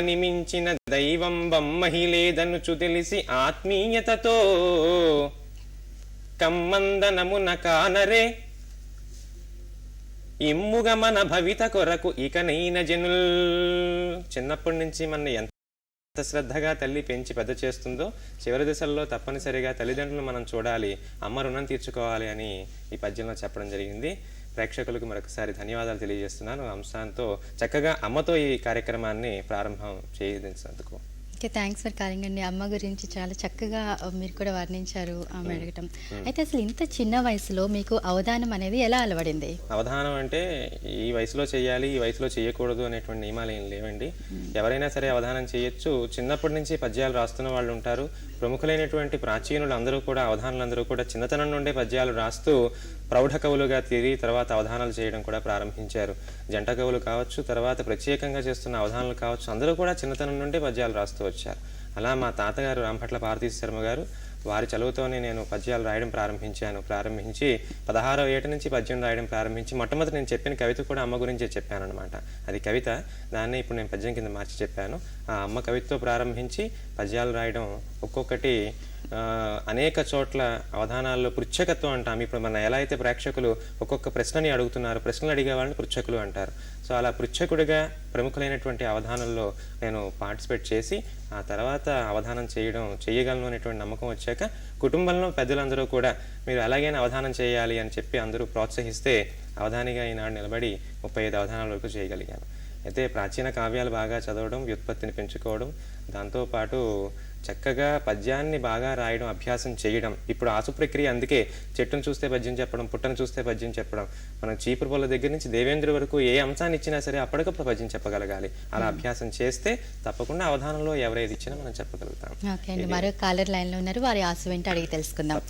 నిమించిన దైవం బమ్మహిలేదనుచు తెలిసి ఆత్మీయతతో కమ్మందనమున కానరే ఇమ్ముగ మన భవిత కొరకు ఇకనైన జనుల్. చిన్నప్పటి నుంచి మన ఎంత శ్రద్ధగా తల్లి పెంచి పెద్ద చేస్తుందో చివరి దశల్లో తప్పనిసరిగా తల్లిదండ్రులు మనం చూడాలి. అమ్మ రుణం తీర్చుకోవాలి అని ఈ పద్యంలో చెప్పడం జరిగింది. ప్రేక్షకులకు మరొకసారి ధన్యవాదాలు తెలియజేస్తున్నాను. అంశాంతో చక్కగా అమ్మతో ఈ కార్యక్రమాన్ని ప్రారంభం చేయించినందుకు ఓకే థ్యాంక్స్ ఫర్ కాలింగ్ అండి. అమ్మ గురించి చాలా చక్కగా మీరు కూడా వర్ణించారు ఆమె అడగటం. అయితే అసలు ఇంత చిన్న వయసులో మీకు అవధానం అనేది ఎలా అలవడింది? అవధానం అంటే ఈ వయసులో చేయాలి ఈ వయసులో చేయకూడదు అనేటువంటి నియమాలు ఏం లేవండి. ఎవరైనా సరే అవధానం చేయొచ్చు. చిన్నప్పటి నుంచి పద్యాలు రాస్తున్న వాళ్ళు ఉంటారు. ప్రముఖులైనటువంటి ప్రాచీనులు అందరూ కూడా అవధానులందరూ కూడా చిన్నతనం నుండే పద్యాలు రాస్తూ ప్రౌఢ కవులుగా తిరిగి తర్వాత అవధానాలు చేయడం కూడా ప్రారంభించారు. జంట కవులు కావచ్చు తర్వాత ప్రత్యేకంగా చేస్తున్న అవధానాలు కావచ్చు అందరూ కూడా చిన్నతనం నుండే పద్యాలు రాస్తూ వచ్చారు. అలా మా తాతగారు రాంపట్ల పార్వతీ శర్మ గారు వారి చదువుతోనే నేను పద్యాలు రాయడం ప్రారంభించాను. ప్రారంభించి పదహారో ఏట నుంచి పద్యం రాయడం ప్రారంభించి మొట్టమొదటి నేను చెప్పిన కవిత కూడా అమ్మ గురించే చెప్పాను అనమాట అది కవిత. దాన్ని ఇప్పుడు నేను పద్యం కింద మార్చి చెప్పాను. ఆ అమ్మ కవితతో ప్రారంభించి పద్యాలు రాయడం ఒక్కొక్కటి అనేక చోట్ల అవధానాల్లో పృచ్ఛకత్వం అంటాం. ఇప్పుడు మన ఎలా అయితే ప్రేక్షకులు ఒక్కొక్క ప్రశ్నని అడుగుతున్నారు ప్రశ్నలు అడిగే వాళ్ళని పృచ్ఛకులు అంటారు. సో అలా పృచ్ఛకుడిగా ప్రముఖులైనటువంటి అవధానంలో నేను పార్టిసిపేట్ చేసి ఆ తర్వాత అవధానం చేయడం చేయగలను అనేటువంటి నమ్మకం వచ్చాక కుటుంబంలో పెద్దలందరూ కూడా మీరు ఎలాగైనా అవధానం చేయాలి అని చెప్పి అందరూ ప్రోత్సహిస్తే అవధానిగా ఈనాడు నిలబడి ముప్పై ఐదు అవధానాల వరకు చేయగలిగాను అయితే ప్రాచీన కావ్యాలు బాగా చదవడం వ్యుత్పత్తిని పెంచుకోవడం దాంతోపాటు చక్కగా పద్యాన్ని బాగా రాయడం అభ్యాసం చేయడం. ఇప్పుడు ఆసు ప్రక్రియ అందుకే చెట్టును చూస్తే పద్యం చెప్పడం పుట్టను చూస్తే పద్యం చెప్పడం. మనం చీపురు పొల దగ్గర నుంచి దేవేంద్ర వరకు ఏ అంశాన్ని ఇచ్చినా సరే అప్పటికప్పుడు పద్యం చెప్పగలగాలి. అలా అభ్యాసం చేస్తే తప్పకుండా అవధానంలో ఎవరేది ఇచ్చినా మనం చెప్పగలుగుతాం. మరో కాలర్ లైన్లో ఉన్నారు. వారి ఆసు వెంట అడిగి తెలుసుకుందాం.